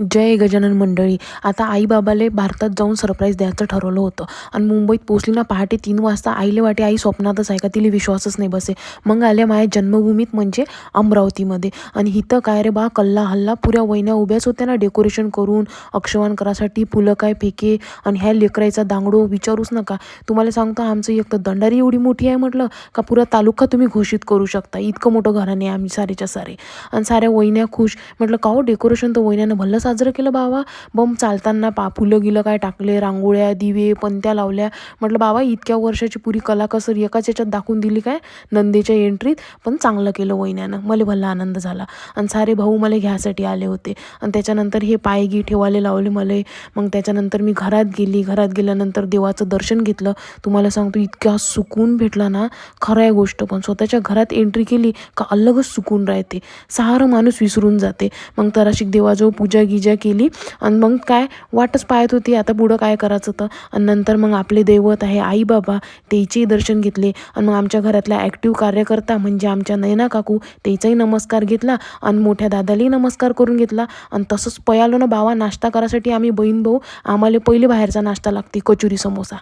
जय गजानन मंडळी. आता आईबाबाले भारतात जाऊन सरप्राईज द्यायचं ठरवलं होतं. आणि मुंबईत पोचली ना पहाटे तीन वाजता आईले वाटे आई स्वप्नातच आहे का? तिला विश्वासच नाही बसे. मग आल्या माझ्या जन्मभूमीत म्हणजे अमरावतीमध्ये. आणि इथं काय रे बा कल्ला हल्ला पुऱ्या वहिन्या उभ्याच होत्या ना डेकोरेशन करून अक्षवान करासाठी फुलं काय फेके आणि ह्या लेकरायचा दांगडो विचारूच नका. तुम्हाला सांगतो आमचं एक तर दंडारी एवढी मोठी आहे म्हटलं का पुरा तालुका तुम्ही घोषित करू शकता? इतकं मोठं घराने आहे आम्ही सारेच्या सारे. आणि साऱ्या वहिन्या खुश. म्हटलं का हो डेकोरेशन तर वहिन्यानं भल्लंच साजरं केलं बाबा बम चालताना पा फुलं गिलं काय टाकले रांगोळ्या दिवे पंत्या लावल्या. म्हटलं बाबा इतक्या वर्षाची पुरी कला कसर एकाच याच्यात दाखवून दिली काय? नंदेच्या एंट्रीत पण चांगलं केलं वहिन्यानं. मला भला आनंद झाला. आणि सारे भाऊ मला घ्यायसाठी आले होते. आणि त्याच्यानंतर हे पायगी ठेवायला लावले मला. मग त्याच्यानंतर मी घरात गेली. घरात गेल्यानंतर देवाचं दर्शन घेतलं. तुम्हाला सांगतो इतका सुकून भेटला ना खरं आहे गोष्ट पण. स्वतःच्या घरात एंट्री केली का अलगच सुकून राहते. सारं माणूस विसरून जाते. मग तराशिक देवाजवळ पूजा पूजा केली. आणि मग काय? वाटच पाहत होती आता पुढं काय करायचं तर? आणि नंतर मग आपले दैवत आहे आई बाबा त्याचेही दर्शन घेतले. आणि मग आमच्या घरातल्या ॲक्टिव्ह कार्यकर्ता म्हणजे आमच्या नयना काकू त्याचाही नमस्कार घेतला. आणि मोठ्या दादालाही नमस्कार करून घेतला. आणि तसंच पयालो ना बावा नाश्ता करायसाठी आम्ही बहीण भाऊ आम्हाला पहिले बाहेरचा नाश्ता लागते कचोरी समोसा.